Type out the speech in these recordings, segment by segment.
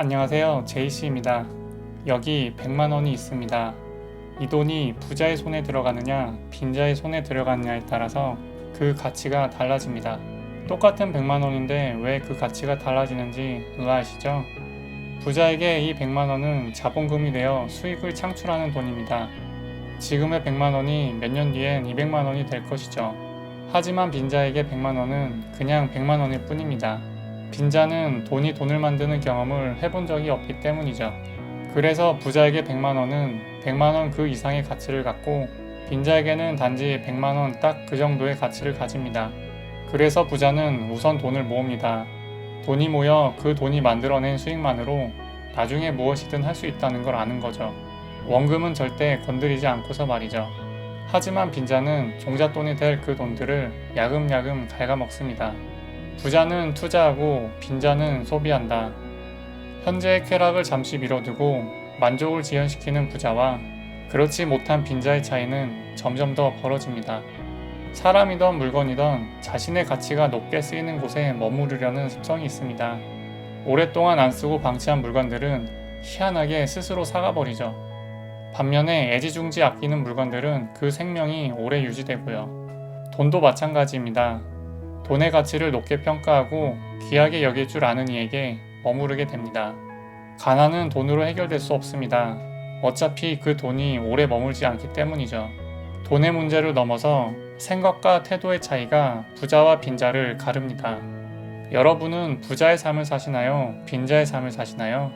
안녕하세요. 제이씨입니다. 여기 100만 원이 있습니다. 이 돈이 부자의 손에 들어가느냐, 빈자의 손에 들어가느냐에 따라서 그 가치가 달라집니다. 똑같은 100만 원인데 왜 그 가치가 달라지는지 의아하시죠? 부자에게 이 100만 원은 자본금이 되어 수익을 창출하는 돈입니다. 지금의 100만 원이 몇 년 뒤엔 200만 원이 될 것이죠. 하지만 빈자에게 100만 원은 그냥 100만 원일 뿐입니다. 빈자는 돈이 돈을 만드는 경험을 해본 적이 없기 때문이죠. 그래서 부자에게 100만 원은 100만 원 그 이상의 가치를 갖고 빈자에게는 단지 100만 원 딱 그 정도의 가치를 가집니다. 그래서 부자는 우선 돈을 모읍니다. 돈이 모여 그 돈이 만들어낸 수익만으로 나중에 무엇이든 할 수 있다는 걸 아는 거죠. 원금은 절대 건드리지 않고서 말이죠. 하지만 빈자는 종잣돈이 될 그 돈들을 야금야금 갉아먹습니다. 부자는 투자하고 빈자는 소비한다. 현재의 쾌락을 잠시 미뤄두고 만족을 지연시키는 부자와 그렇지 못한 빈자의 차이는 점점 더 벌어집니다. 사람이던 물건이던 자신의 가치가 높게 쓰이는 곳에 머무르려는 습성이 있습니다. 오랫동안 안 쓰고 방치한 물건들은 희한하게 스스로 사가버리죠. 반면에 애지중지 아끼는 물건들은 그 생명이 오래 유지되고요. 돈도 마찬가지입니다. 돈의 가치를 높게 평가하고 귀하게 여길 줄 아는 이에게 머무르게 됩니다. 가난은 돈으로 해결될 수 없습니다. 어차피 그 돈이 오래 머물지 않기 때문이죠. 돈의 문제를 넘어서 생각과 태도의 차이가 부자와 빈자를 가릅니다. 여러분은 부자의 삶을 사시나요? 빈자의 삶을 사시나요?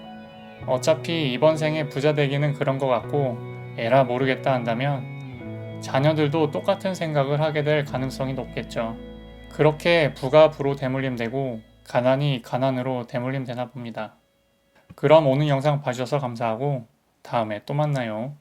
어차피 이번 생에 부자 되기는 그런 것 같고 에라 모르겠다 한다면 자녀들도 똑같은 생각을 하게 될 가능성이 높겠죠. 그렇게 부가 부로 대물림되고 가난이 가난으로 대물림되나 봅니다. 그럼 오늘 영상 봐주셔서 감사하고 다음에 또 만나요.